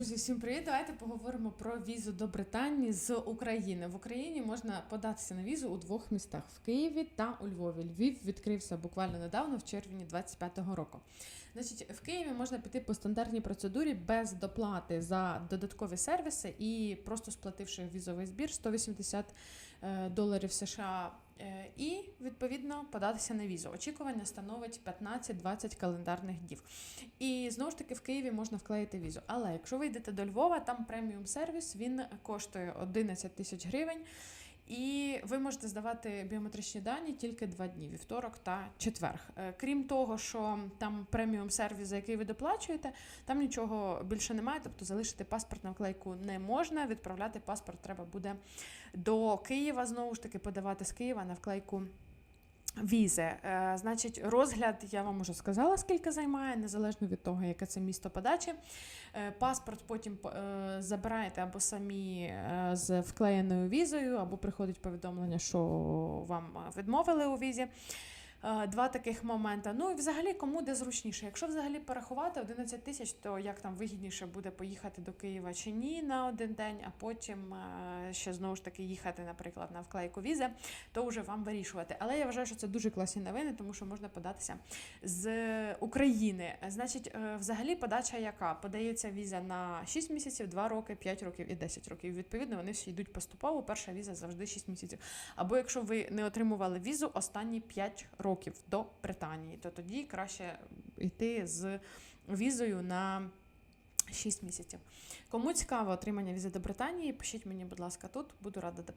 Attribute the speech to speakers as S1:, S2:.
S1: Друзі, всім привіт! Давайте поговоримо про візу до Британії з України. В Україні можна податися на візу у двох містах в Києві та у Львові. Львів відкрився буквально недавно, в червні 25-го року. Значить, в Києві можна піти по стандартній процедурі без доплати за додаткові сервіси і просто сплативши візовий збір 180 е, доларів США. Е, І відповідно податися на візу. Очікування становить 15-20 календарних днів. І знову ж таки в Києві можна вклеїти візу. Але якщо ви йдете до Львова, там преміум сервіс він коштує 11 тисяч гривень. І ви можете здавати біометричні дані тільки два дні вівторок та четверг. Е, Крім того, що там преміум сервіс, за який ви доплачуєте, там нічого більше немає. Тобто залишити паспорт на вклейку не можна. Відправляти паспорт треба буде до Києва. Знову ж таки, подавати з Києва на вклейку. Візи, Е, значить, розгляд я вам уже сказала, скільки займає, незалежно від того, яке це місто подачі. Е, паспорт потім е, забираєте або самі з вклеєною візою, або приходить повідомлення, що вам відмовили у візі. Е, Два таких моменти. Ну і взагалі кому де зручніше. Якщо взагалі порахувати 11 тисяч, то як там вигідніше буде поїхати до Києва чи ні на один день, а потім е, ще знову ж таки їхати, наприклад, на вклейку візи, то вже вам вирішувати. Але я вважаю, що це дуже класні новини, тому що можна податися з України. Значить, е, взагалі подача яка? Подається віза на 6 місяців, 2 роки, 5 років і 10 років. Відповідно, вони всі йдуть поступово. Перша віза завжди 6 місяців. Або якщо ви не отримували візу останні 5 років до Британії, то тоді краще йти з візою на 6 місяців. Кому цікаво отримання візи до Британії, пишіть мені, будь ласка, тут, буду рада допомогти.